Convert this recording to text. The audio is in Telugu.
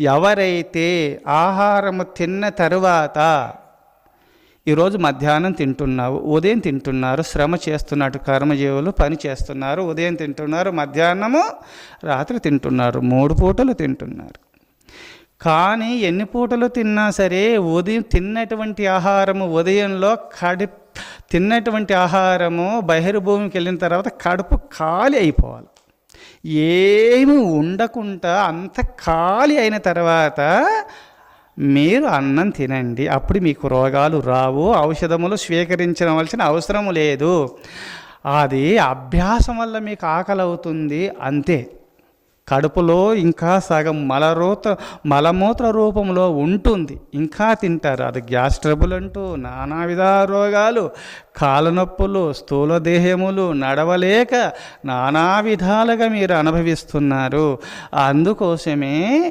ఎవరైతే ఆహారము తిన్న తరువాత ఈరోజు మధ్యాహ్నం తింటున్నావు ఉదయం తింటున్నారు శ్రమ చేస్తున్నట్టు కర్మజీవులు పని చేస్తున్నారు ఉదయం తింటున్నారు మధ్యాహ్నము రాత్రి తింటున్నారు మూడు పూటలు తింటున్నారు. కానీ ఎన్ని పూటలు తిన్నా సరే ఉదయం తిన్నటువంటి ఆహారము ఉదయంలో కడి తిన్నటువంటి ఆహారము బహిర్భూమికి వెళ్ళిన తర్వాత కడుపు ఖాళీ అయిపోవాలి. ఏమి ఉండకుండా అంత ఖాళీ అయిన తర్వాత మీరు అన్నం తినండి. అప్పుడు మీకు రోగాలు రావు. ఔషధములు స్వీకరించవలసిన అవసరం లేదు. అది అభ్యాసం వల్ల మీకు ఆకలి అవుతుంది అంతే. కడుపులో ఇంకా సగం మలరూత మలమూత్ర రూపంలో ఉంటుంది. ఇంకా తింటారు. అది గ్యాస్ ట్రబుల్ అంటూ నానా విధ రోగాలు కాలనొప్పులు స్థూల దేహములు నడవలేక నానా విధాలుగా మీరు అనుభవిస్తున్నారు. అందుకోసమే